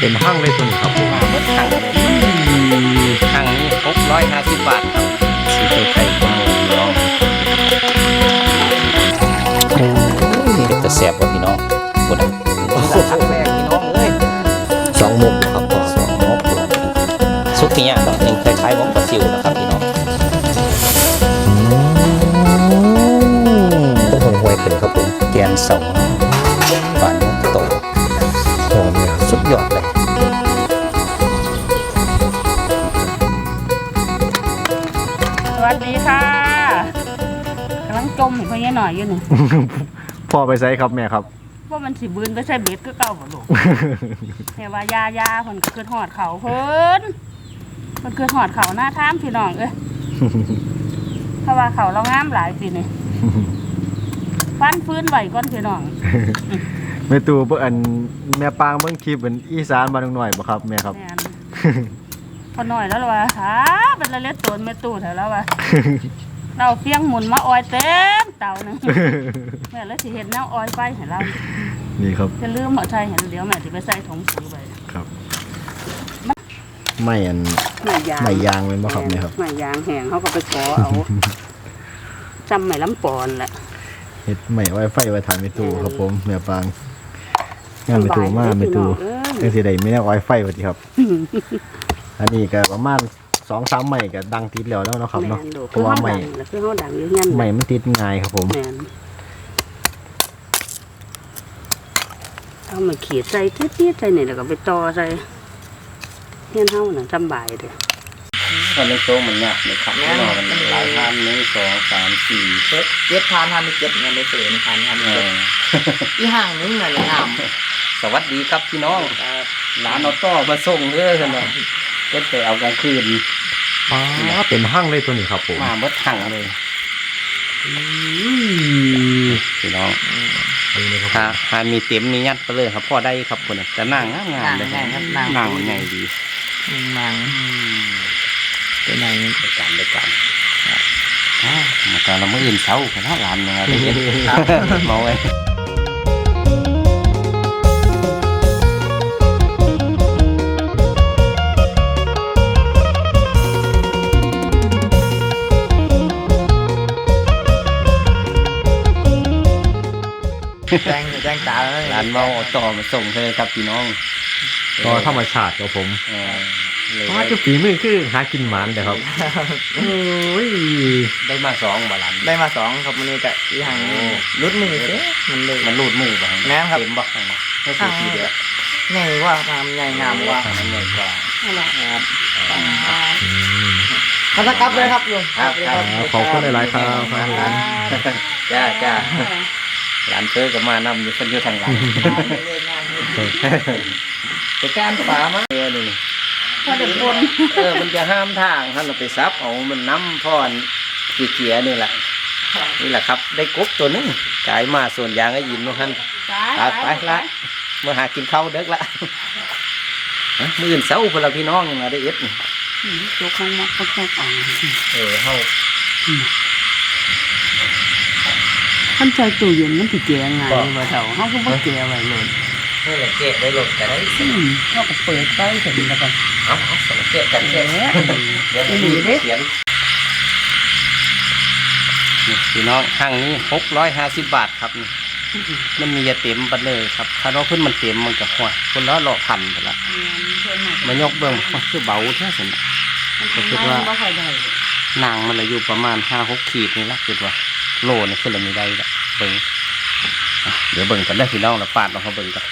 เป็นห้างเลยตัวนี้ครับผมมาเบิดถังเลยถังนี้หกร้อยห้าสิบบาทครับสีไข่ขโมยพี่น้องโอ้ยนี่จะแสบกว่าพี่น้องกดอะครั้งแรกพี่น้องเอ้ยสองมุมครับพ่อสองมกซุปเนี้ยครับยังคล้ายๆมกปลาซิวนะครับพี่น้องต้องหงหวยเป็นครับผมแกนสองปานมกโตหอมเนี่ยสุดยอดเลยำลังจมอยู่เพื่อนหน่อยอยู่นี่พ่อไปใส่ครับแม่ครับว่ามันสิบืนไปใช้เบ็ดก็เก่าบ่ลูกแต่ว่ายายาเพิ่นก็คือหอดเขาเพิ่นมันคือหอดเขาหน้าท่ามพี่น้องเอ้ยเพราะว่าเขาเรางามหลายปีนี่ฟันฟื้นไหวก่อนพี่น้องแม่ตูเพิ่อันแม่ปางเบิ่งคลิปเป็นอีสานบ้านหน่อยบ่ครับแม่ครับพอหน่อยแล้วล่ะว่าหาเป็นละเล็ดตัวแม่ตู้เถอะแล้วว่า เราเฟียงหมุนมาออยเต็มเตาหนึงแม่แล้วสิเห็นแนวออยไปให้เรานี่ครับจะลืมเอาใจเห็นเดี๋ยวแม่จะไปใส่ถุงปุ๋ยไปครับไม่อันไม่ยางไม่ยางเป็นบ่ครับแม่ครับไม่ยางแห้งเขาก็ไปขอเอาจำไม่ลำปอนแหละเฮ็ดไม่ไว้ไฟไว้ทานแม่ตูครับผมแม่ปางงานแม่ตูมาแม่ตูเอ้จัยงสิได้ไม่ได้ไว้ไฟว่าติครับ อันนี้ก็ประมาณ 2-3ไม้ก็ดังติดแล้วแล้วเนาะครับแมเนาะนดูเพคือราะว่าเขาไม้ดังแหละคือเขาดังอยู่เงี้ยไม้มันติดง่ายครับผม แมนเอามาขีดใส่ทิดๆใส่นี่แล้วก็ไปต่อใส่เงี้ยเฮาน่ะจำบายเด้อตอนนี้โตมันหนักเลยครับพี่น้องมันหลายพันหนึ่งสองสามสี่เจ็ดเจ็ดพันห้าสิบเจ็ดเงินได้เสือหนึ่งพันห้าสิบเอเจ็ดออีห่างนึงเงินงามสวัสดีครับพี่น้องหลานเอาต้อมาส่งเด้อกันเนาะก็ไปเอากลางคืนอ๋อเป็นห้างเลยตัวนี้ครับผมมาเบิดถังเลยพี่น้องนี่เลยครับหาหามีเต็มมียัดไปเลยครับพ่อได้ครับคนน่ะแต่นั่งงามงามเลยนั่งครับนั่งนั่งใหญ่ดีนางเป็นไงไปกันไปกันอ่ามาตอนเราเมื่ออื่นเช้าขนาดหลานยังไงได้เห็น เมาไว้ แจ้งแจ้งตาแล้วหลานเมาเอาต่อมาส่งเธอครับพี่น้องก็ธรรมชาติครับผมเออเลยเพราะว่าจุฝีมือคือหากินหมันแต่ครับโอ้ยได้มาสองบาลันได้มาสองครับวันนี้กับอีห่างรุดมือเด้มันเลยมันรูดมือบ้างแม่นครับเต็มบ้างให้สีทีเดียวใหญ่ว่าทำใหญ่งามว่าทำใหญ่กว่านั่นแหละครับอืมขอบคุณเลยครับลุงครับครับขอบคุณหลายๆครับครับผมจ้าจ้า หลานเธอก็มานำอยู่คนอยู่ทางหลังไปการป่ามาเออนี่พอเด็กบนเออมันจะห้ามทางท่านเราไปซับเอามันน้ำพ่อนเกียๆนี่แหละนี่แหละครับ ได้กบตัวหนึงกายมาส่วนยางก็ยินว่าท่านตัดไปละเมื่อหากินข้าวเด็กละฮะมื่อื่นเสาพนละพี่น้องยังมาได้เอ็ดนี่จุกข้างนอกก็แค่อ่างเออเฮา ท่านใจตู้เย็นมันสิแก่ไงบ่เท่าเฮาก็บ่แก่ไว้เลยเมื่อละเกะได้หลดกันได้สิอืมเฮาก็เปิดไฟเสร็จแล้วก็เอาเอาสองเกะกันเกะแหมเดี๋ยวมีเขียนนี่พี่น้องห้างนี้หกร้อยห้าสิบบาทครับนี่มันมีจะเต็มไปเลยครับ ถ้าเราขึ้นมันเต็มมันก็หัวคนละหลอกพันไปละมายกเบิ้งมันคือเบาแท้สินะก็คิดว่าบ่ค่อยได้นางมันเลยอยู่ประมาณห้าหกขีดนี่ละคิดว่า โลนี่ขึ้นแล้วมีได้ละเบิ้งอะเดี๋ยวเบิ้งกันได้อพี่น้องเราปาดเราเขาเบิ้งกัน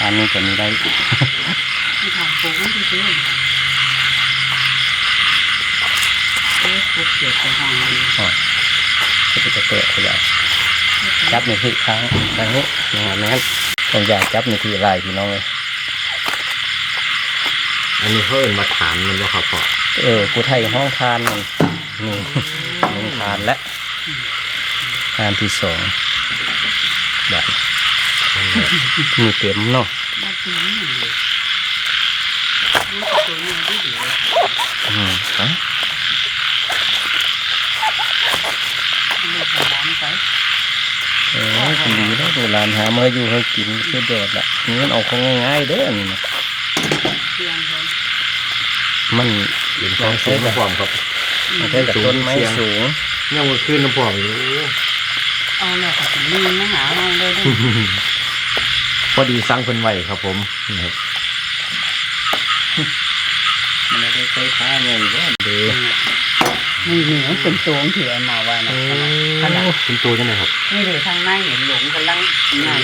อันนี้จะมีได้ที่ทางโป่งที่ซื้อเอ๊ะพวกเกี่ยวกับทางนี้อ๋อก็จะเตะขยายจับในที่ค้างทางนี้อย่างนั้นต้องอยากจับในที่ลายพี่น้องเลยอันนี้เขาเอินมาฐานมันว่าครับพ่อเออกูไทยห้องทานมัน นี่หนึ่งทานและทานที่สองแบบมีเต็มเนาะบ่ถึงนี่เลยตัวนี้ดีดีอืมอะเลือกร้านไปเออดีแล้วโบราณหามาอยู่ให้กินคือแดดละนี่มันเออกของง่ายๆเด้อนี่นะเพียงคนมันเป็นของสูงน้ำพร้อมครับ มันใช้กับต้นไม้สูงยังมันขึ้นน้ำพร้อมอยู่เอาแล้วก็สิลีนมาหาเราเลยเด้อพอดีสั่งเพิ่นไว้ครับ ผมนี่ครับมันไม่ได้ใช้ผ้าไงว่าเด้อนี่นี่มันเป็นโจงที่ไอ้หมอว่านะขนาดเป็นตัวจังไดครับนี่เลยทางในเห็นหลงกำลังงาน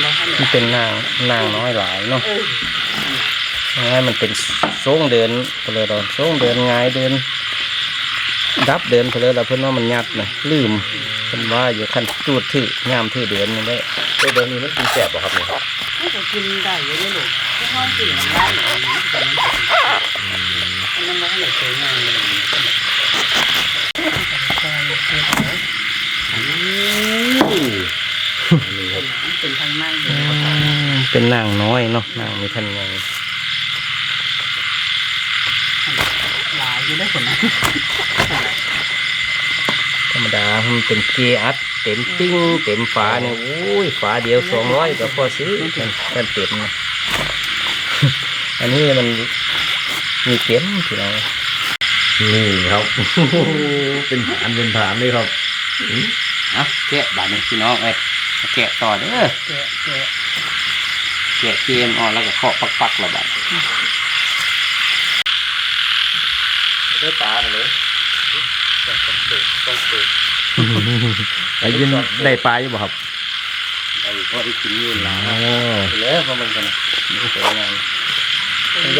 แล้วท่านมันเป็นนางนางน้อยหลายเนาะเออ ง่ายมันเป็นโซ่งเดินเพลอเราโซ่งเดินง่ายเดิน ดับเดินเพลอเราเพิ่นว่ามันยัดนะลืมเพิ่นว่าอยู่ขั้นจูดถือย่ามถือเดินนี่ได้ตัวเดิมนี้มันกินแสบบ่ครับเนี่ยครับมันก็กินได้อยู่ได้หลงก็ห้องสี่มันได้อยู่นะแต่มันก็อันนั้นมันก็เลยเคยงานเลยเป็นทางในเลยเป็นนางน้อยเนาะนางมีท่านไง หลาย อยู่ได้ผลนะธรรมดามันเป็นเกียร์อัดเต็มปิ้งเต็มฝาเนี่ยโอ้ยฝาเดียวสองร้อยก็พอซื้อกันกันเต็มนะอันนี้มันมีเต็มที่เรานี่ครับ เป็นฐานเป็นฐานเลยครับอะแกะบาดนี้พี่น้องเอ้ยแกะต่อเด้อแกะแกะแกะเกมออกแล้วก็เคาะปักๆระบาด ได้ปลาเลยไอ้ยินได้ปลาอยู่บ่ครับไอ้ก็ได้กินอยู่หลาอ๋อไปเลยเพราะมันกันนี่สวยงาม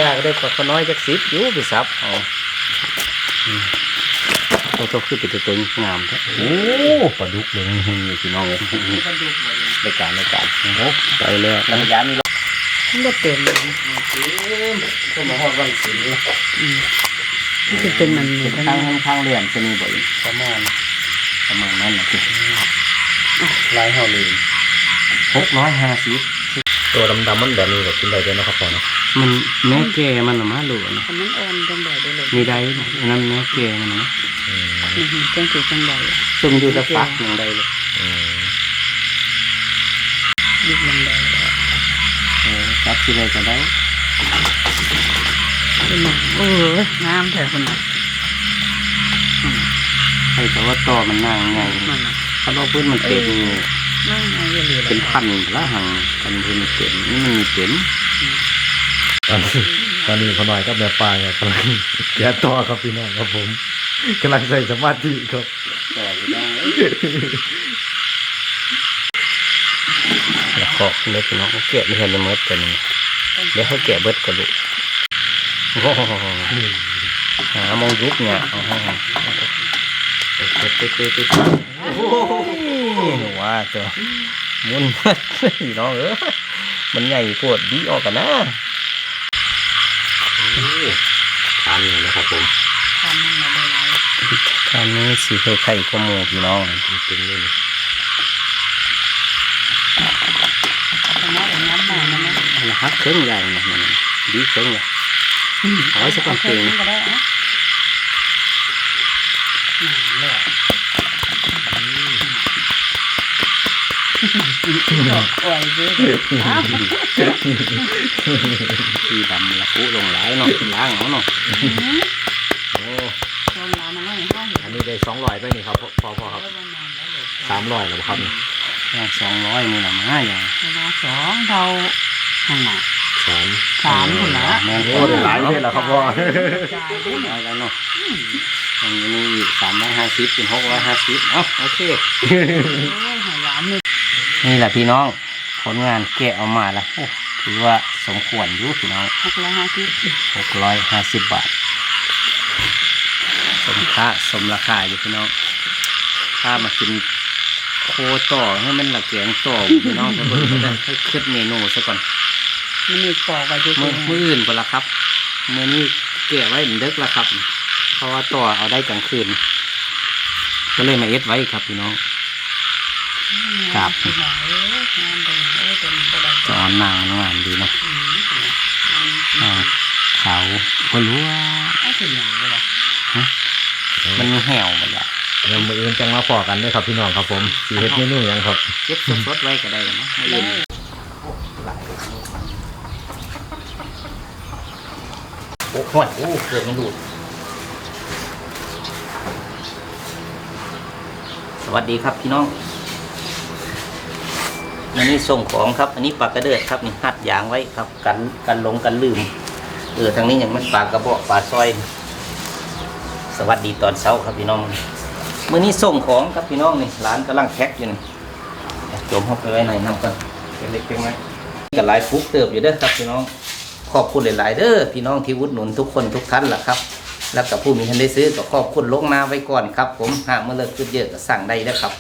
ยากได้ปลาขน้อยจักสิบอยู่ไปซับเอาอืมตัวตัวคือเป็นตัวตัวงามแท้โอ้ปลาดุกเลยนี่พี่น้องเลยก็ดูเลยรายการรายการโอ้ไปแล้วน้ำยามีมันก็เต็มเลยก็มาหอดวันสี มันจะเป็นมันเป็นทางทางเรียนจะมีบ่อยประมาณประมาณนั้นนะคือลายเฮาเลยหกร้อยห้าสิบตัวดำๆมันแบบนี้ก็กินได้ด้วยนะครับพ่อเนาะมันแม่แก่มันน่ะมาหลวนะมันอ่อนจังใดได้เลยมีได้นะอันนั้นแม่แก่มันนะอืมจังสีจังใดซุ่มอยู่ตะฟักอย่างใดเลยอืมยุบยังใดเออครับที่ใดก็ได้ เป็นหนังโอ้ยงามแท้คนน่ะใครแต่ว่าต่อมันนางไงมันน่ะถ้าเราพื้นมันเต็มนั่งไงเรื่อยๆเป็นพันละหังกันพื้นมันเต็มนี่มันมีเต็มตอนนี้ตอนนี้พอหน่อยก็แบบปลาครับกำลังแกะต่อครับพี่น้องครับผมกำลังใส่สมาธิครับต่ออยู่ได้แล้วก็เล็กน้องแกะไม่เห็นเลยเมื่อกันง เดี๋ยวให้แกะเบิดกันลูกโอ้โหหามองยุบเนี่ยเอาให้ติดติดติดติดโอ้ยว่าตัวมุนพี่น้องเออมันใหญ่ปวดดีออกกันนะทานนี่นะครับผมทำมันมาได้หลานนี้สีไข่ไข่ก็หมูพี่น้องเป็นเลย แต่ว่าแต่น้ำมา มันนะมันฮักเครื่องใหญ่นะมันดีเครื่องใหญ่เอาไว้สักก่อนเก่งก็ได้อะน่าเลือกโอ้ยเยอะอ้าวสีดำละอุลงหลายเนาะล้างเอาเนาะโอ้ลงน้ำมันไม่ห้าเห็นอันนี้ได้สองร้อยไปนี่ครับพ่อพ่อครับสามร้อยแล้วครับนี่สองร้อยนี่ละมาอย่างสองเท่า ข้างหน้าสามสามคนละแม่นโอ้ได้หลายเลยแล้วครับพ่อจ่ายด้วยได้แล้วเนาะอันนี้นี่สามร้อยห้าสิบเป็นหกร้อยห้าสิบเอ้าโอเคโอ้ยหายหลานนี่นี่แหละพี่น้องผลงานแกะออกมาแล้วโอ้ถือว่าสมควรอยู่พี่น้องหกร้อยห้าสิบหกร้อยห้าสิบบาท สมค่าสมราคาอยู่พี่น้องถ้ามากินโคต่อให้มันละแกงต่อพี่น้องทุกคนก็ได้ให้คิดเมนูซะก่อน มันมีปอกไว้ด้วยมือมืออื่นไปละครับมือนี้เก็บไว้เด็กละครับ เพราะว่าต่อเอาได้กลางคืน ก็เลยมาเอ็ดไว้ครับพี่น้องครับงามเลยงามเลยโอ้ยเป็นกระดาษจะอ่อนนางงามดีเนาะอืมอ่าขาวก็รู้ว่าไอ้ถึงอย่างเลยวะมันมีแหวหมดละเดี๋ยวมื้ออื่นจังมาพอกันเด้อครับพี่น้องครับผมสิเฮ็ดเมนูหยังครับเก็บสดๆไว้ก็ได้นะไม่ลืม โอ้โหโอ้เกิดมันดูด สวัสดีครับพี่น้องอันนี้ส่งของครับ อันนี้ปากกระเดิดครับนี่หัดยางไว้ครับ กันกันลงกันลืม เออทางนี้ยังมันปากกระบอกปลาซอย สวัสดีตอนเช้าครับพี่น้องเมื่อนี้ส่งของครับพี่น้องนี่ร้านกำลังแพ็คอยู่นี่จมเข้าไปไว้ในน้ำกันเป็นเล็กเป็นไงกับหลายฟุกเติบอยู่เด้อครับพี่น้อง ขอบคุณหลาย ๆเด้อพี่น้องที่วุดหนุนทุกคนทุกท่านล่ะครับ แล้วกับผู้มีทันได้ซื้อก็ขอบคุณลงหน้าไว้ก่อนครับ ผมหากเมื่อเลิกขึ้นเยอะก็สั่งได้นะครับ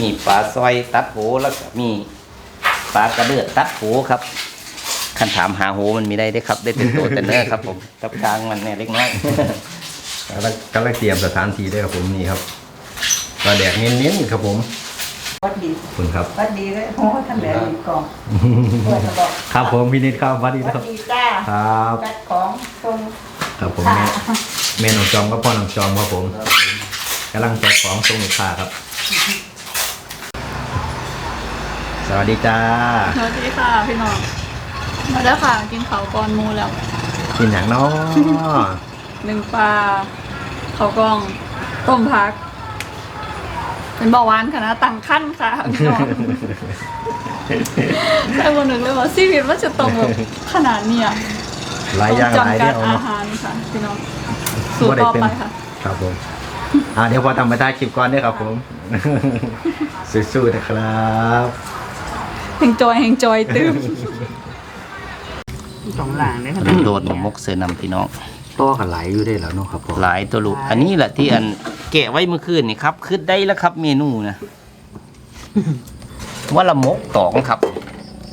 มีปลาซอยตัดโหแล้วก็มีปลากระเดือดตัดโหครับคันถามหาโหมันมีได้ได้ครับ ได้เป็นตัวแต่เนื้อครับ ผมกับกลางมันเนี่ยเล็กน้อยกำลังกำลังเตรียมสถานที่ด้วยครับผมนี่ครับปลาแดกเน้นๆครับผม วัดดีขอบคุณครับ วัดดีเลยโอ้ท่านแหลมมีกล่องเพื่อนจะบอกครับผมพี่นิดครับสวัสดีวัครับดดีจ้าครับ จัดของตรง ครับผมค่ะแม่แม่น้องจอมก็พ่อน้องจอมครับผมกำลังแจกของส่งลูกค้าครับ สวัสดีจ้าสวัสดีค่ะพี่น้อง มาแล้วค่ะกินเขาวก่อนหมูแล้วกินอย่างน้อ หนึ่งปลาเขาวกล้อง ต้มพัก เป็นเบาหวานค่ะนะตั้งขั้นค่ะพี่น้องแต่วันหนึ่งเลยว่าชีวิตว่าจะต้องแบบขนาดเนี้ยหลายอย่างต้องหลายจำกัเดีดยวอาเนาะ หารค่ะพี่น้องสูตรต่อไปค่ะ ครับผม อ่าเดี๋ยวพอทำไปได้คลิปก่อนด้วยครับผม สู้ๆนะครับ แห่งจอยแห่งจอยตื่มสองหลางเลยค่ะ โดดหมกมกเสือนำพี่น้อง ต่อกันไหลอยู่ได้แล้วเนาะครับผมหลายตัวลูก อันนี้แหละที่อันแกะไว้เมื่อคืนนี่ครับคืดได้แล้วครับเมนูนะว่าละมกตองครับ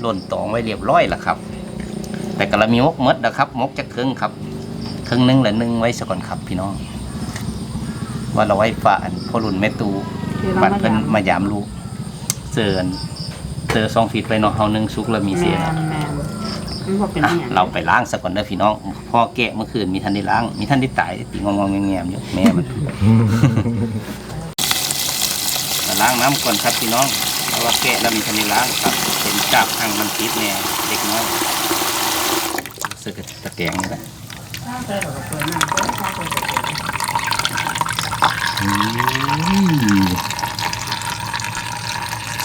หล่นตองไว้เรียบร้อยแล้วครับ แต่ก็ละมีมกหมดนะครับ มกจะครึ่งครับครึ่งหนึงละหนึ่งไว้สักก่อนครับพี่น้อง ว่าเราไว้ฝาอันพ่อรุ่นแม่ตูบัดเพิ่นมายามลูกเจออันเจอซองฟีดไปเนาะเฮาหนึงซุกแล้วมีเสียแมนแมนมันบอกเป็นอะอหย่างเราไปล้างสักก่อนเด้อพี่น้องพ่อแกะเมื่อคืนมีท่านได้ล้าง มีท่านได้ตายตีงองๆแงมๆอยู่แม่มัน มาล้างน้ำก่อนครับพี่น้องเพราะว่าแกะแล้วมีทันได้ล้างครับเป็นกาบทางมันติดแน่เด็กน้อยรู้สึกจะตะแกรงนี่แหละอืม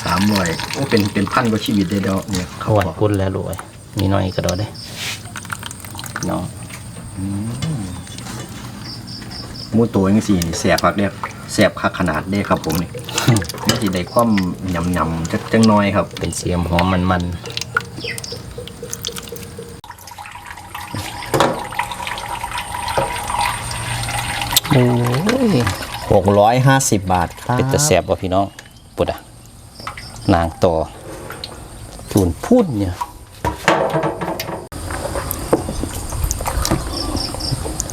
สามร้อยโอ้เป็นเป็นพันกว่าชีวิตได้ดอกเนี่ยขวดพุ่นแล้วรวย มีน้อยก็ดอได้พี่น้องหมูตัวยังสี่นี่แสบครับเนี่ยแสบคักขนาดเด้ครับผมนี่มันสิได้ความยำยำๆจักจังน้อยครับ เป็นเสียมหอมมันมันโอ้ยหกร้อยห้าสิบบาทครับเป็นตะแสบว่ะพี่น้อง ปุดอะนางต่อจูนพูดเนี่ย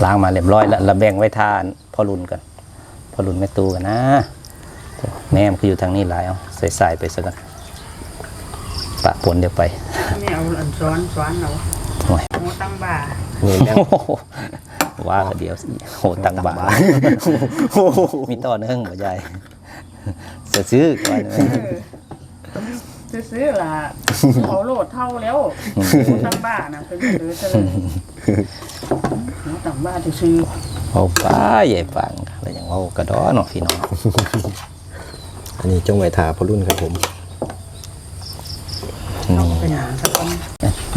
ล้างมาเรียบร้อยแล้วระแบ่งไว้ทานพอรุนกันพอรุนแม่ตูกันนะ แม่มันคืออยู่ทางนี้หลายเอาใส่สายไปซะกันปะปนเดี๋ยวไปนี่เอาอันซ้อนซ้อนเอาโอ้ยหมูตั้งบ่านี่แม่งว่าก็เดี๋ยวสิโหตังบาทมีต่อเนื่องหัวใจจะซื้อก่อนซื้อๆล่ะเขาโหลดเท่าแล้วหมูตั้งบ่านะเป็นหรือเฉลย หมูตั้งบ่าจะซื้อเอาป้าใหญ่ปังอะไรอย่างว่ากระดอเนาะพี่น้องอันนี้จงไว้ทาพอรุ่นครับผมเอาไปหาสักคน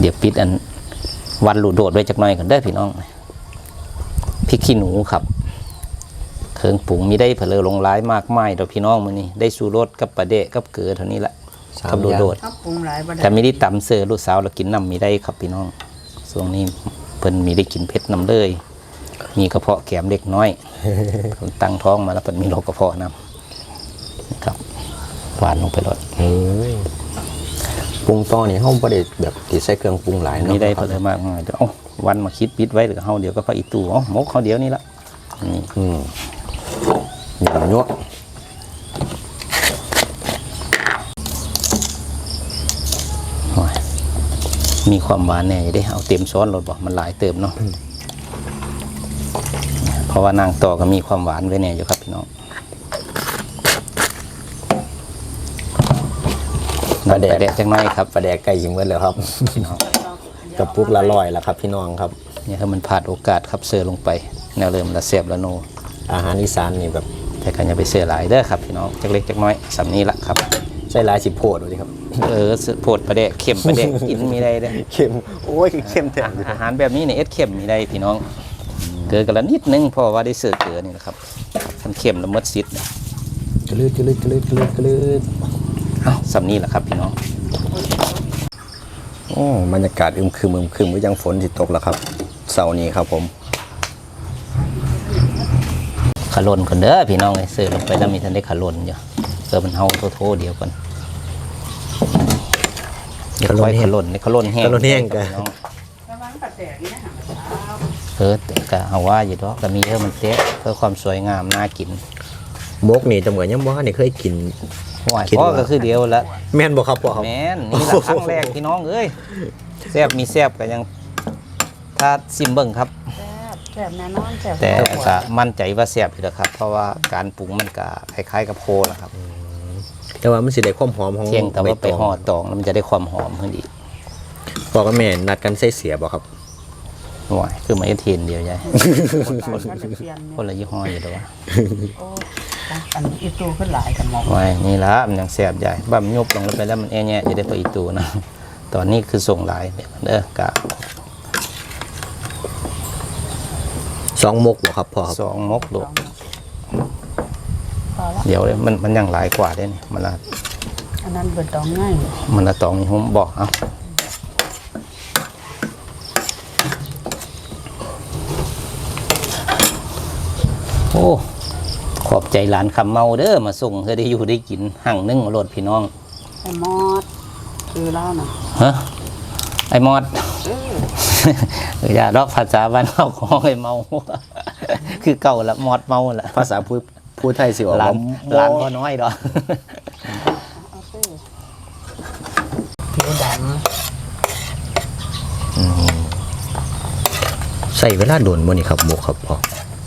เดี๋ยวปิดอันวันหลุดโดดไว้จักหน่อยกันเด้อพี่น้องพริกขี้หนูครับเครื่องปรุงมีได้เผลอลงร้ายมากมายดอกพี่น้องมื้อนี้ได้สูรสกับปลาเดะกับเกลือเท่านี้ละกับโดดโดดครับปรุงหลายบ่ได้ แต่ไม่ได้ตำเสือลูกสาวเรากินน้ำมีได้ครับพี่น้องช่วงนี้ เพิ่นมีได้กินเผ็ดน้ำเลย มีกระเพาะแก้มเล็กน้อยเพิ่นตั้งท้องมาแล้วเพิ่นมีโรคกระเพาะน้ำนะครับหวานลงไปรดเฮ้ยปรุงต่อนี่ห้องประเด็แบบติดใส่เครื่องปรุงหลายเนาะมีได้เพนเลยมากมายเดี๋ยวเอ้าวันมาคิดปิดไว้หรือเฮาเดี๋ยวก็พออีตู่เอ้ามกเขาเดี๋ยวนี้ละนี่อืมหยำยว มีความหวานแน่จะได้เอาเต็มซ้อนรถบอกมันหลายเติมเนาะเพราะว่านางต่อก็มีความหวานไว้แน่อยู่ครับพี่น้องปลาแดดแดกจังน้อยครับปลาแดดไก่ยิงเวิดเลยครับพี่น้องกับปุกละลอยละครับ พี่น้องครับเนี่ยถ้ามันผ่านโอกาสครับเซอร์ลงไปแนวเริ่มละเสียบละโน อาหารอีสานนี่แบบแต่กันอย่าไปเสียหลายเด้อครับพี่น้องจักเล็กจักน้อยสำนี้ละครับ ใส่ลายสิโพดดูดิครับ เออโพดประเดะเข็มประเดะกินมีได้เด้อเค็ม โอ้ยเค็มแท้อาหารแบบนี้เนี่ยเอ็ดเข็มมีได้พี่น้อง เกลือกันละนิดนึงเพราะว่าได้เสือเกลือนี่นะครับมันเข็มละเมิดซิดนะกระลืดกระลืดกระลืดกระลืดกระลืดเอ้าสำนี้แหละครับพี่น้องโอ้บรรยากาศอึมครึมอึมครึมก็ยังฝนสิตกแล้วครับเสาร์นี้ครับผมขะลนคนเด้อพี่น้องเลยเสือลงไปแล้วมีทันได้ขะลนอยู่ เสือมันเฮาโทษๆเดียวกันเดี๋ยวค่อยขะลนนี่ขะลนแห้งขะลนแห้งกันพี่น้องระวังปัดแตกนี่นะเออก็เอาว่าอยู่ดอกก็มีเยอะมันเตะเพื่อความสวยงามน่ากินมกนี่จำเหมือนยังบ่ทันได้เคยกินห่วยคิดพ่อว่าก็คือเดียวละแม่นบ่ครับพ่อครับแม่นนี่ละครั้งแรกพี่น้องเอ้ยแซ่บมีแซ่บก็ยังถ้าซิมเบิ่งครับแซ่บแซ่บแน่นอนแซ่บแต่ก็มั่นใจว่าแซ่บอยู่แล้วครับ เพราะว่าการปรุงมันก็คล้ายๆกับโคแหละครับ แต่ว่ามันสิได้ความหอมของเพียงแต่ว่าไปใบตงห่อตองแล้วมันจะได้ความหอมขึ้นอีกพ่อกับแม่นัดกันใส่เสียบ่ครับห่วยคือมาเอเทนเดียวใหญ่คนก็จะเปลี่ยนคนละยี่ห้ออยู่แล้ววะโอ้อันอีตูขึ้นหลายกันหมอกห่วยนี่ละมันยังแซ่บใหญ่บ้ามนยุบลงไปแล้วมันแอ่แย่จะได้พออีตูนะตอนนี้คือส่งหลายเดี๋ยวเด้อกะสองมกบ่ครับพ่อครับสองมกดูพอละ เดี๋ยวเลยมันมันยังหลายกว่าเด้นี่มันละอันนั้นเบิดดองง่ายมันละตองนี่ผมบอกเอาโอ้ขอบใจหลานคำเมาเด้อมาส่งเธอได้อยู่ได้กินหั่งนึ่งรถพี่น้องไอ้มอดคือเล่าน่ะฮะไอ้มอดเอออย่าดอกภาษาบ้านเราของไอ้เมา คือเก่าละมอดเมาละภาษาพูด พูดไทยสิออกหลานว่าหลานพ่อน้อยดอกเอาเต้ผิวดใส่เวลาโดนบ่นี่ครับมกครับพ่อ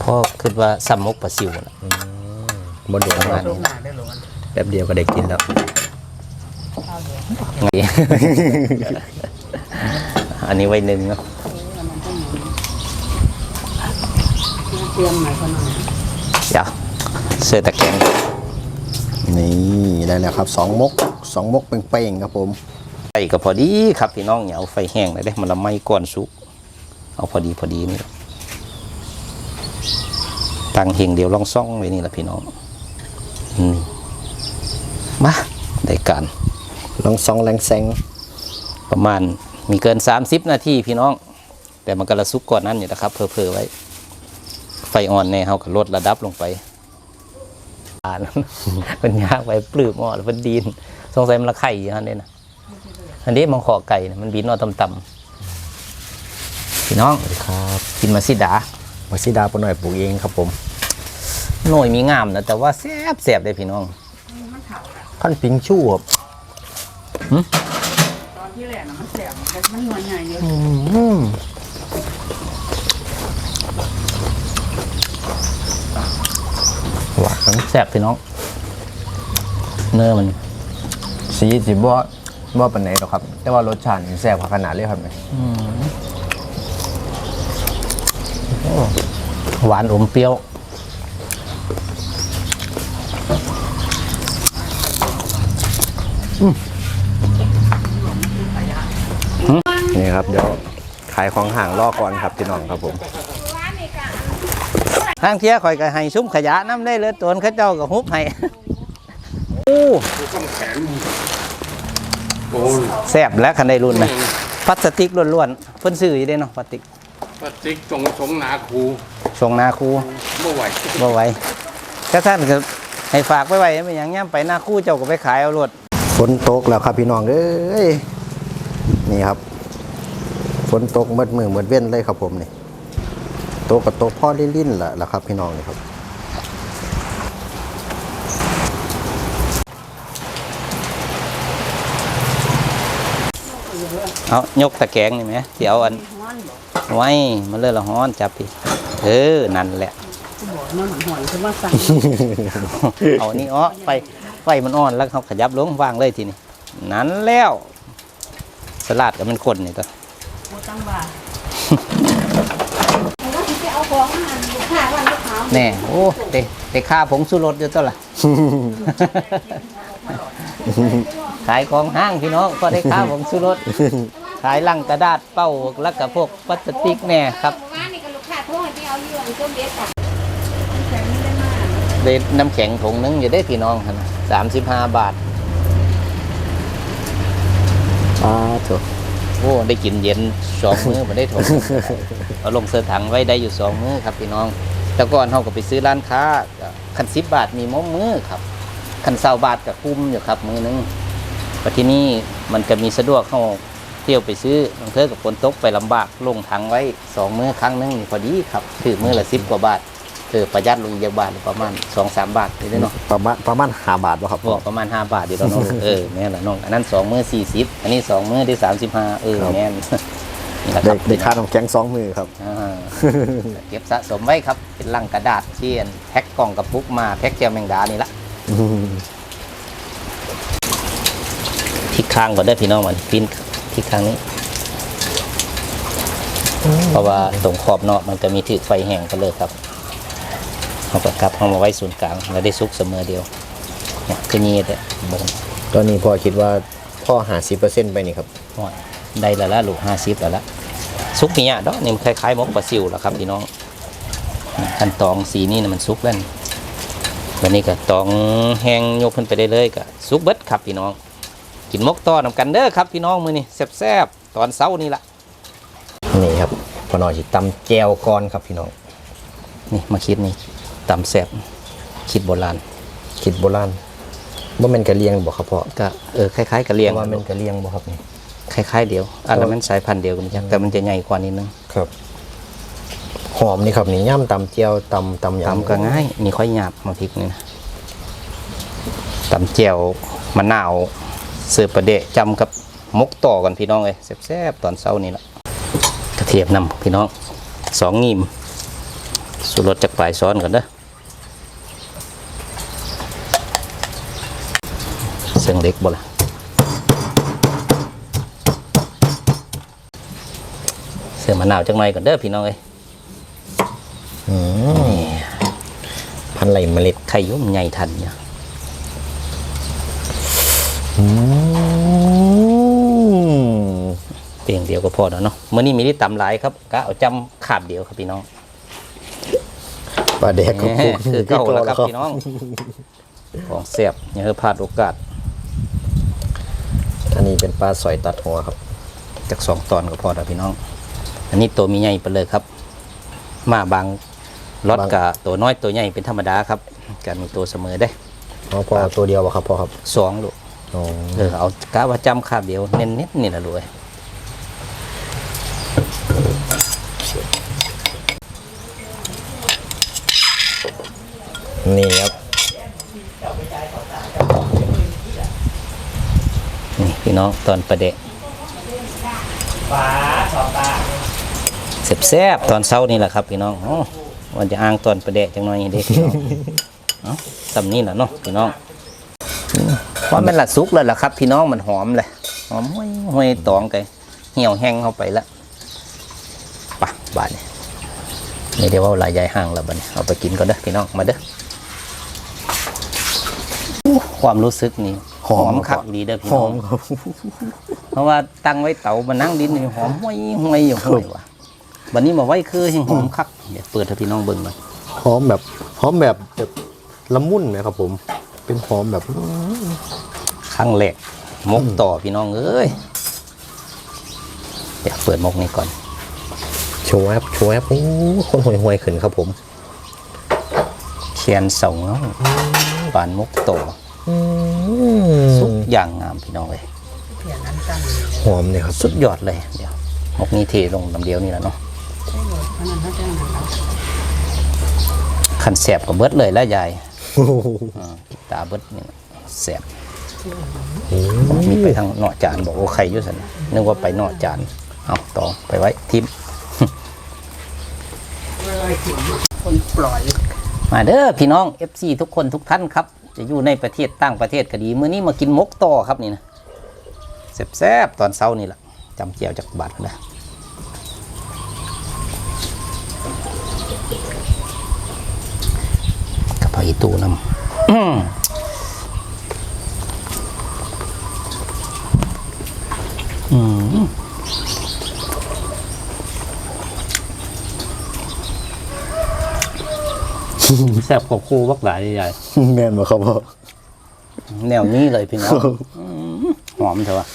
พ่อคิดว่าสัมมกปลาซิวละบ่โดนประมาณำลูกหนาได้หรอแป๊บเดียวก็ได้กินแล้วไงอันนี้ไว้หนึ่งเนาะเตรียมหน่อยคนหน่อยเดี๋ยว เสื้อตะแกรงนี่ได้แล้วครับสองมกสองมกเป้งๆครับผมไฟก็พอดีครับพี่น้องอย่าเอาไฟแห้งเลยเด้มันละไม้ก้อนสุก เอาพอดีพอดีนี่ตั้งเฮงเดียวลองซ่องไว้นี่แหละพี่น้องอืมมาได้การลองซองแรงแซงประมาณมีเกิน 30 นาทีพี่น้อง แต่มันก็ระซุกก่อนนั้นอยู่นะครับเพอๆไว้ ไฟอ่อนแน่เขาก็ลดระดับลงไปานมันยากไปปลื้มอ่อนแล้วมันดีนสงสัยมันละไข่อยู่ฮะเนี่ยนะอันนี้มังขอไก่นะมันบินเออต่ำๆพี่น้องครับกินมาสิดามาซิดาปนหน่อยปลูกเองครับผมหน่วยมีงามนะแต่ว่าแซ่บแซ่บเลยพี่น้องพันปิงชู่ครับตอนที่แรกน่ะมันแสบแต่มันหน่วยใหญ่เยอะ อืม หวานแซ่บพี่น้อง เนื้อมันสีสิบ่บ่ปานไหนหรอกครับ แต่ว่ารสชาตินี่แซ่บกว่าขนาดเลยครับเนี่ยหวานอมเปรี้ยว นี่ครับ เดี๋ยวขายของห่างรอก่อนครับพี่น้องครับผม ทางเที่ยคอยก็ให้ซุ้มขยะน้ำได้เลยตัวเขาเจ้าก็ฮุบให้แซ่บแล้วคันได้รุ่นนะพลาสติกล้วนๆเพิ่นซื้ออยู่ได้เนาะพลาสติกปฏิกจงสงนาคูส่งนาคูเมื่อไหร่บ่ไหวถ้าท่านก็ให้ฝากไว้ไว้ไม่อย่างเงี้ยไปนาคูเจ้าก็ไปขายเอารถฝนตกแล้วครับพี่น้องเอ้ยนี่ครับฝนตกเมืดมือเมืดเว้นเลยครับผมนี่ ตกกับตกพ่อลิ่นๆแหละละครับ พี่น้องนี่ครับเอายกตะแกรงนี่ไหมที่เอาอันไว้มันเลยละฮ้อนจับพี่เออนั่นแหละบอกมันหอยคือว่าสั่งเอานี่อ้อไฟไฟมันอ่อนแล้วเขาขยับลงวางเลยทีนี้นั้นแล้ว สลัดกับมันคนนี่ตัว โบตังว่าแน่โอ้เตเตค่าผงสุรสอยู่ตัวละ ขายของห้างพี่น้องก็ได้ค่าผงสุรส ขายลังกระดาษเป้าแล้วก็พวกพลาสติกแน่ครับว่านี่ก็ลูกค้าโทรให้ไปเอาอยู่อันต้มเด็ดค่ะได้น้ำแข็งถุงนึงอยู่ได้พี่น้องนะสามสิบห้าบาทอ่าถูกโอ้ได้กินเย็นสองมื้อมาได้ถุงเอาลงเสื้อถังไว้ได้อยู่สองมื้อครับพี่น้อง แต่ก่อนเขาก็ไปซื้อร้านค้าก็คันสิบบาทมีม้มื้อครับคันเศร้าบาทกับคุ้มอยู่ครับมื้อนึงแต่ที่นี่มันก็มีสะดวกเข้าเที่ยวไปซื้อบางเทอกับฝนตกไปลำบากลงถังไว้สองมื้อครั้งหนึงนี่พอดีครับถือมื้อละสิบกว่าบาท คือประหยัดลงอีกบาทหรือประมาณสองสามบาทนี่เด้อเนาะประมาณประมาณห้าบาทป่ะครับบอกประมาณ5บาทเดียวเราน้องเออแม่นละน้องอันนั้นสองมื้อสี่สิบอันนี้สองมื้อที่สามสิบห้าเออแม่นนี่แหละคได้รับได้ค่าน้ำแข็งสองมือครับอ่าเก็บสะสมไว้ครับ เป็นลังกระดาษที่อันแพ็คกล่องกระปุกมาแพ็คเจียวแมงดานี่ละที่ข้างก่อนได้อพี่น้องมันปิ้นที่ข้างนี้เพราะว่าตรงขอบเนาะมันจะมีถือไฟแห้งกันเลยครับ เอาไปครับเอามาไว้ศูนย์กลางแล้วได้ซุกเสมอเดียวเนี่ยคือนี่แต่บนตอนนี้พ่อคิดว่าพ่อหาสิบเปอร์เซ็นต์ไปนี่ครับโอ้ยได้และละลูกห้าสิบแล้วละซุกนี่อะดอกนี่มันคล้ายๆหมกปลาซิวแล้วครับพี่น้องขั้นตองสีนี่นะมันซุกแล้วนี่วันนี้ก็ตองแห้งโยกขึ้นไปได้เลยก็ซุกเบิดครับพี่น้อง กินหมกต่อนำกันเด้อครับพี่น้องมือนี่แซ่บๆตอนเช้านี่ละนี่ครับพ่อน้อยสิตำแจวก่อนครับพี่น้อง นี่มาคิดนี่ ตำแซ่บคิดโบราณคิดโบราณว่ามันกระเลียงบ่ครับพ่อก็เออคล้ายๆกับเลียงว่ามันกระเลียงบ่ครับนี่คล้ายๆเดียวอันนั้นมันสายพันธุ์เดียวกันจ้ะแต่มันจะใหญ่กว่านิดนึงครับ หอมนี่ครับนี่ย่ำตำเจียวตำตำยำตำก็ง่ายนี่ค่อยหยาบมาพริกนี่นะตำเจียวมะนาวเสือประเดะจำกับมกต่อกันพี่น้องเลยแซ่บๆตอนเช้านี่ละกระเทียมนำพี่น้องสองงิม สูรสจากปลายซ้อนก่อนเด้อเสียงเล็กบ่ละเสือมะนาวจักหน่อยก่อนเด้อพี่น้องเอ้ยอืมพันไหลเมล็ดไข่ยุ่มใหญ่ทันเนี่ยอืมเพียงเดียวก็พอแล้วเนาะเมื่อนี้มีที่ตำหลายครับก็เอาจำขาบเดียวครับพี่น้อง ปลาแดกแหมคือเก่าแล้วครับพี่น้อง ของเสียบอย่าให้พลาดโอกาส อันนี้เป็นปลาสอยตัดหัวครับ จากสองตอนก็พอแล้วพี่น้อง อันนี้ตัวมีใหญ่ไปเลยครับ มาบางรถกับตัวน้อยตัวใหญ่เป็นธรรมดาครับการมีตัวเสมอได้อ๋อพอตัวเดียวบ่ครับพ่อครับสองลูกอ๋อเออเอากะว่าจำขาบเดียวเน้นๆนี่แหละรวย นี่ครับนี่พี่น้องตอนประเดะแซ่บๆตอนเช้านี่แหละครับพี่น้องโอ้วันจะอ้างตอนประเดะจังหน่อยเด็กพี่น้องเอ้าตำนี้แหละเนาะพี่น้องว่ามันละสุกแล้วล่ะครับ พี่น้องมันหอมเลยหอมห้วยห้วยตองไกเหี่ยวแห้งเข้าไปละปะบาดนี่นี่เดี๋ยวว่าหลายใหญ่ห่างแล้วบัดนี้เอาไปกินก่อนเด้อพี่น้องมาเด้ออู้ ความรู้สึกนี่หอมคักดีเด้อพี่หน้อองมครับเพราะว่าตั้งไว้เตามานั่งดินนี่หอมห้วยห้วยอยู่ห้วยว่ะวันนี้มาไว้คือยังหอมคักเดี๋ยวเปิดให้พี่น้องเบิ่งหน่อยหอมแบบหอมแบบแบบละมุนไหมครับผม เป็นหอมแบบครั้งแรกมกต่อพี่น้องเอ้ยเดี๋ยวเปิดมกนี้ก่อนโชว์แอปโชว์แอปโอ้คนห่วยห่วยๆขึ้นครับผมเขียนเสาเงาปานมกต่อ อืสุมดอย่างงามพี่น้องเลยหอมเนี่ยครับสุดยอดเลยเดี๋ยวมกนี้เทลงลำเดียวนี่แหละเนาะขันแสบกับเบิดเลยแล้วยายโอ้โหอ่าตาเบิดนี่นะแสบมีไปทางเนาะจานบอกโอ้ใครอยุ่สันนึกว่าไปเนาะจานเอาต่อไปไว้ทิม คนปล่อย มาเด้อพี่น้อง FC ทุกคนทุกท่านครับ จะอยู่ในประเทศต่างประเทศก็ดีมื้อนี้มากินมกต่อครับนี่นะแซ่บๆตอนเช้านี่แหละจำเจียวจากบัตรนะกับพออีตูน้ำอื้ออื แซ่บกว่าคู่บักหลายใหญ่แม่นบ่ครับพ่อๆแนวนี้เลยพี่น้องอืมหอมเถอะวะ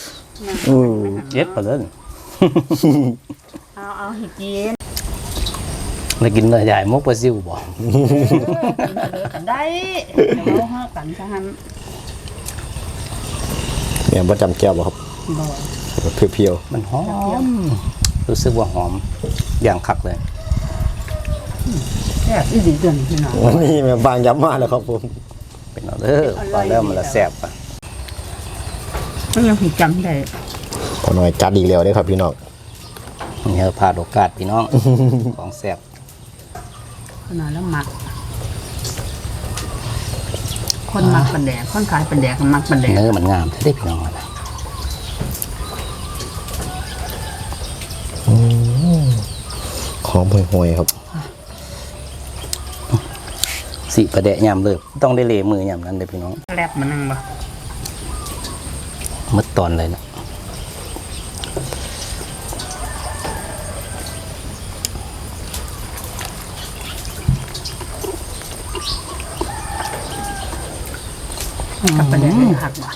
อือเย็ดไปเลยเอาเอาให้กินแล้วกินเลยใหญ่มกปลาซิวบ่เออกินไปเลยก็ได้เดี๋ยวเอาห้ากันซะหันแม่นบ่จำแก้วบ่ครับบ่เพียวมันหอมรู้สึกว่าหอมอย่างคักเลย แซ่บอีหลีเดือนพี่น้องๆนี่แม่บางย้ำมาแล้วครับผม เป็นเอาเด้อพอเริ่มมันละแซ่บอะมันยังผิดจำได้พอหน่อยจัดอีกแล้วเด้อครับพี่น้องนี่เราพลาดโอกาสพี่น้อง ของแซ่บขนาดแล้วหมัก คนหมักปันแดกคนขายปันแดกก็หมักปันแดกเนื้อมันงามถ้าได้พี่น้องอะนะหอมห่วยๆครับ สีประเดะยามเลยต้องได้เลมือยามนั้นเลยพี่น้องแลบมันนึงบ่มืดตอนเลยนะกับปันแดกเลยหักบ่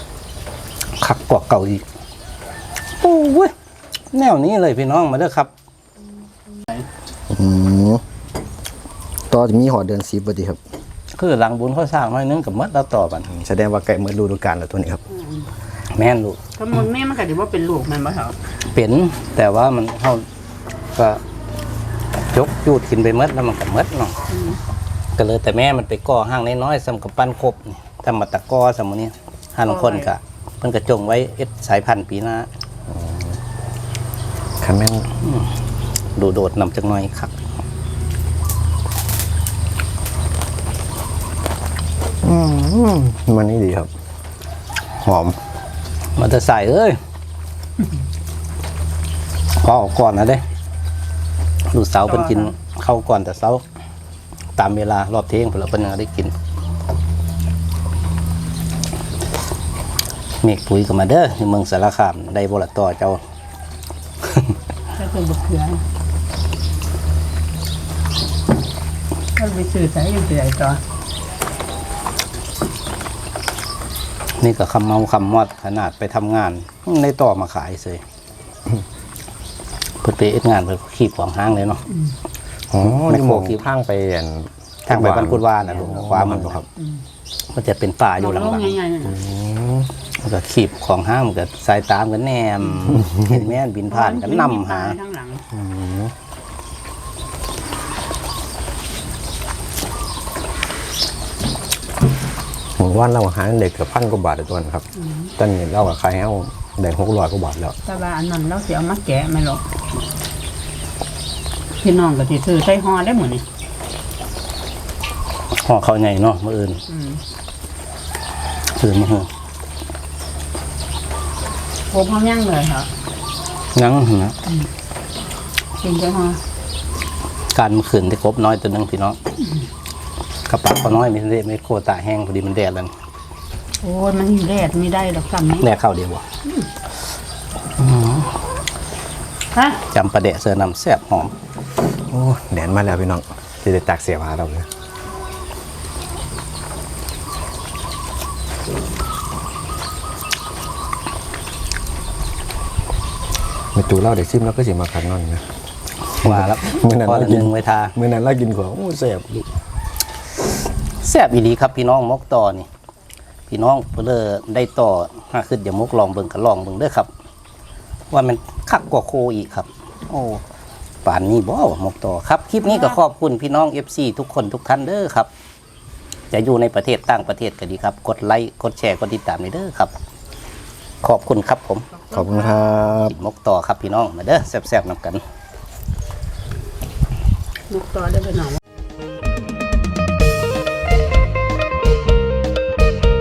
คักกว่าเก่าอีกโอ้เว้ยแนวนี้เลยพี่น้องมาเด้อครับอืมต่อจะมีหอเดือน10บ่ติครับ คือหลังบุญเขาสร้างน้อยนึงกับมัดแล้วต่อบันแสดงว่าใกล้หมดฤดูกาลแล้วตัวนี้ครับ แม่นลูกถ้ามันแม่มันก็ถือว่าเป็นลูกมันบ่เหรอเป็นแต่ว่ามันเขาก็ยกยูดขึ้นไปหมดแล้วมันก็หมดเนาะก็เลยแต่แม่มันไปก่อห้างน้อยๆสำกับปั้นครบนี่ทำมาตะกอสมุนี้ห้าลงคนกะเพิ่นกระจงไว้เอ็ดสายพันธุ์ปีหน้าคันแม่นดูโดดนำจักหน่อยครับ อืมมันนี่ดีครับ หอมมันจะใส่เอ้ยพอออกก่อนนะเด้ลูกสาวเพิ่นกินเข้าวก่อนแต่เช้าตามเวลารอบเที่ยงเพิ่นแล้วเพิ่นยังได้กิน เมฆปุ๋ยก็มาเด้อที่เมืองสารคามได้บละต่อเจ้าก็คือบักเขือก็ไปซื้อใส่อยู่ที่ไหนต่อ นี่ก็คำเมาคำมอดขนาดไปทำงานได้ต่อมาขายเลยเพิ่นไปเอ็ดงานเพิ่นก็ขีบของห้างเลยเนาะอ๋อไม่นี่โคมองกินทางไปอันทางไปบ้านกุดว่าน่ะลูกขวามันบ่ครับ มันจะเป็นป่าอยู่หลังใหญ่ๆน่ะๆมันก็ขีบของห้างมันก็สายตามกันแนม เห็นแม่นบินผ่านกันนำหา ข้างหลังหมู่บ้านเราหาเด็กเกือบพันกว่าบาทต่ตัวนะครับ ตอนนี้เราก็ขายให้เอาได้หกร้อยกว่าบาทแล้วแต่ว่าอันนั้นเราสิเอามาแกะไหม่หรอกพี่น้องก็สิซื้อใส่ห่อได้หมดนี่ห่อเขาวใหญ่เนาะมื่ออื่นอืมซื้อมาเถอะโคกเขาย่างเลยค่ะยังนะกินใส่ห่อการมันขืนที่ครบน้อยตัวหนึงพี่น้อง กระปักก็น้อยไม่ได้ไม่โคตาแห้งพอดีมันแดดแล้วโอ้ยมันแดดไม่ได้ดอกซ้ำนี้แดดเข้าวเดียวบ่ฮะจำประเดะเสือนำแซ่บหอมโอ้แดนมาแล้วพี่น้องจะได้ตักเสียบหาเราเลยไม่ตูเล่าเด็กซิมแล้วก็สิมาขันนอนนะว่าแล้วมื้อนั้นพอเราละกิหนนึ่งไว้ทามื้อนั้นเรากินของโอ้แซ่บ แซ่บอีหลีครับพี่น้องมกต่อนี่ พี่น้องเพื่อได้ต่อห้าขึ้นอย่ามกลองเบิ่งก็ลองเบิ่งเด้อครับ ว่ามันคักกว่าโคอีกครับ โอ้ป่านนี้บ่มกต่อครับคลิปนี้ก็ขอบคุณพี่น้อง FC ทุกคนทุกท่านเด้อครับ จะอยู่ในประเทศต่างประเทศก็ดีครับ กดไลค์กดแชร์กดติดตามนี่เด้อครับ ขอบคุณครับผมขอบคุณครับกินมกต่อครับพี่น้องมาเด้อแซ่บๆนำกัน ลูกต่อได้ไปหน่อย